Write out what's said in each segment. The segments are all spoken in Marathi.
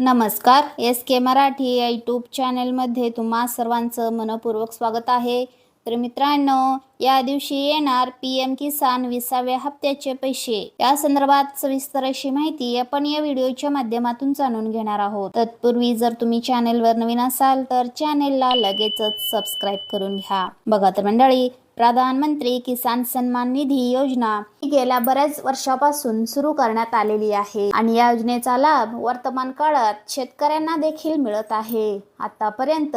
नमस्कार एस के मराठी या यूट्यूब चॅनलमध्ये तुम्हा सर्वांचं मनपूर्वक स्वागत आहे. तर मित्रांनो या दिवशी येणार पी एम किसान विसाव्या हप्त्याचे पैसे. या संदर्भात सविस्तर अशी माहिती आपण या व्हिडिओच्या माध्यमातून जाणून घेणार आहोत. तत्पूर्वी जर तुम्ही चॅनेलवर नवीन असाल तर चॅनेलला लगेचच सबस्क्राईब करून घ्या. बघा तर मंडळी प्रधानमंत्री किसान सन्मान निधी योजना ही गेल्या बऱ्याच वर्षापासून सुरू करण्यात आलेली आहे आणि या योजनेचा लाभ वर्तमान काळात शेतकऱ्यांना देखील मिळत आहे. आतापर्यंत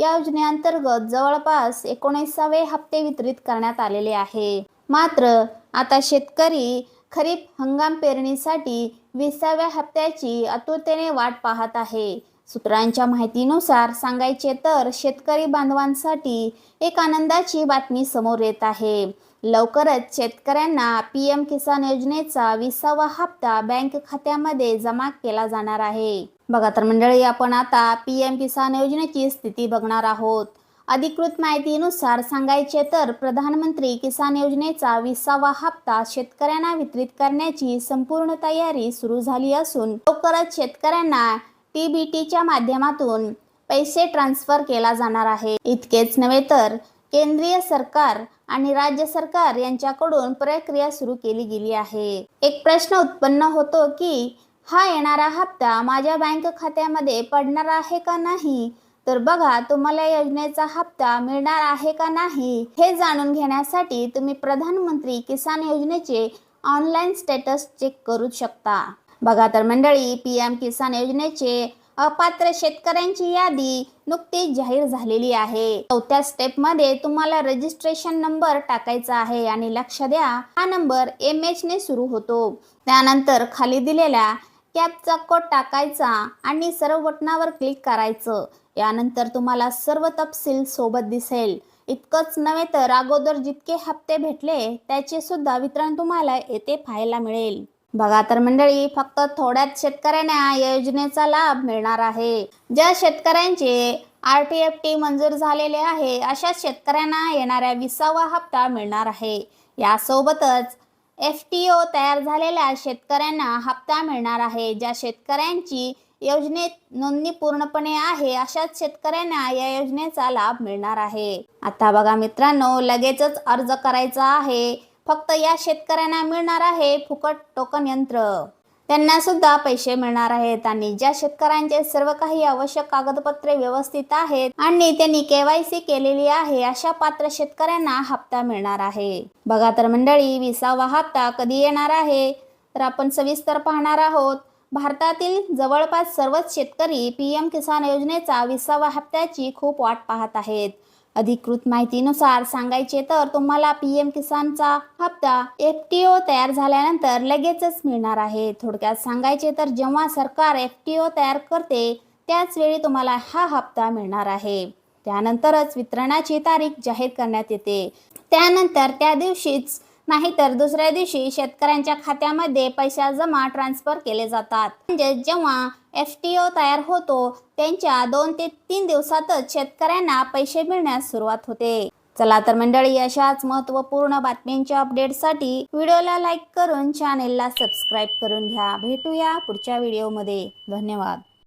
या योजनेअंतर्गत जवळपास एकोणीसावे हप्ते वितरित करण्यात आलेले आहे. मात्र आता शेतकरी खरीप हंगाम पेरणीसाठी विसाव्या हप्त्याची आतुरतेने वाट पाहत आहे. सूत्रांच्या माहितीनुसार सांगायचे तर शेतकरी बांधवांसाठी एक आनंदाची बातमी समोर येत आहे. लवकरच शेतकऱ्यांना पी एम किसान योजनेचा विसावा हप्ता बँक खात्यामध्ये जमा केला जाणार आहे. बघा तर मंडळी आपण आता पी एम किसान योजनेची स्थिती बघणार आहोत. अधिकृत माहितीनुसार सांगायचे तर प्रधानमंत्री किसान योजनेचा विसावा हप्ता शेतकऱ्यांना वितरित करण्याची संपूर्ण तयारी सुरू झाली असून लवकरच शेतकऱ्यांना टी बी टीच्या माध्यमातून पैसे ट्रान्सफर केला जाणार आहे. इतकेच नव्हे तर केंद्रीय सरकार आणि राज्य सरकार यांच्याकडून प्रक्रिया सुरू केली गेली आहे. एक प्रश्न उत्पन्न होतो की हा येणारा हप्ता माझ्या बँक खात्यामध्ये पडणार आहे का नाही? तर बघा तुम्हाला या योजनेचा हप्ता मिळणार आहे का नाही हे जाणून घेण्यासाठी तुम्ही प्रधानमंत्री किसान योजनेचे ऑनलाईन स्टेटस चेक करू शकता. बघा तर मंडळी पी एम किसान योजनेचे अपात्र शेतकऱ्यांची यादी नुकतीच जाहीर झालेली आहे. चौथ्या स्टेपमध्ये तुम्हाला रजिस्ट्रेशन नंबर टाकायचा आहे आणि लक्ष द्या. हा नंबर एम एच ने सुरू होतो. त्यानंतर खाली दिलेल्या कॅपचा कोड टाकायचा आणि सर्व बटनावर क्लिक करायचं. यानंतर तुम्हाला सर्व तपशील सोबत दिसेल. इतकंच नव्हे तर अगोदर जितके हप्ते भेटले त्याचे सुद्धा वितरण तुम्हाला येथे पाहायला मिळेल. बघा तर मंडळी फक्त थोड्याच शेतकऱ्यांना या योजनेचा लाभ मिळणार आहे. ज्या शेतकऱ्यांचे आर टी एफ टी मंजूर झालेले आहे अशा शेतकऱ्यांना येणाऱ्या विसावा हप्ता मिळणार आहे. यासोबतच एफ टी ओ तयार झालेल्या शेतकऱ्यांना हप्ता मिळणार आहे. ज्या शेतकऱ्यांची योजनेत नोंदणी पूर्णपणे आहे अशाच शेतकऱ्यांना या योजनेचा लाभ मिळणार आहे. आता बघा मित्रांनो लगेचच अर्ज करायचा आहे. फक्त या शेतकऱ्यांना मिळणार आहे फुकट टोकन यंत्र. त्यांना सुद्धा पैसे मिळणार आहेत आणि ज्या शेतकऱ्यांचे सर्व काही आवश्यक कागदपत्रे व्यवस्थित आहेत आणि त्यांनी केवायसी केलेली आहे अशा पात्र शेतकऱ्यांना हप्ता मिळणार आहे. बघा तर मंडळी विसावा हप्ता कधी येणार आहे? तर आपण सविस्तर पाहणार आहोत भारतातील जवळपास सर्वच शेतकरी पीएम किसान योजनेचा विसावा हप्त्याची खूप वाट पाहत आहेत. अधिकृत माहितीनुसार सांगायचे तर तुम्हाला पी एम किसानचा हप्ता एफ टी ओ तयार झाल्यानंतर लगेचच मिळणार आहे. थोडक्यात सांगायचे तर जेव्हा सरकार एफ टी ओ तयार करते त्याच वेळी तुम्हाला हा हप्ता मिळणार आहे. त्यानंतरच वितरणाची तारीख जाहीर करण्यात येते. त्यानंतर त्या दिवशीच नाहीतर दुसऱ्या दिवशी शेतकऱ्यांच्या खात्यामध्ये पैसा जमा ट्रान्सफर केले जातात. म्हणजे जेव्हा एफ टी ओ तयार होतो त्यांच्या दोन ते तीन दिवसातच शेतकऱ्यांना पैसे मिळण्यास सुरुवात होते. चला तर मंडळी अशाच महत्त्वपूर्ण बातम्यांच्या अपडेटसाठी व्हिडिओला लाईक करून चॅनेलला सबस्क्राईब करून घ्या. भेटूया पुढच्या व्हिडिओमध्ये धन्यवाद.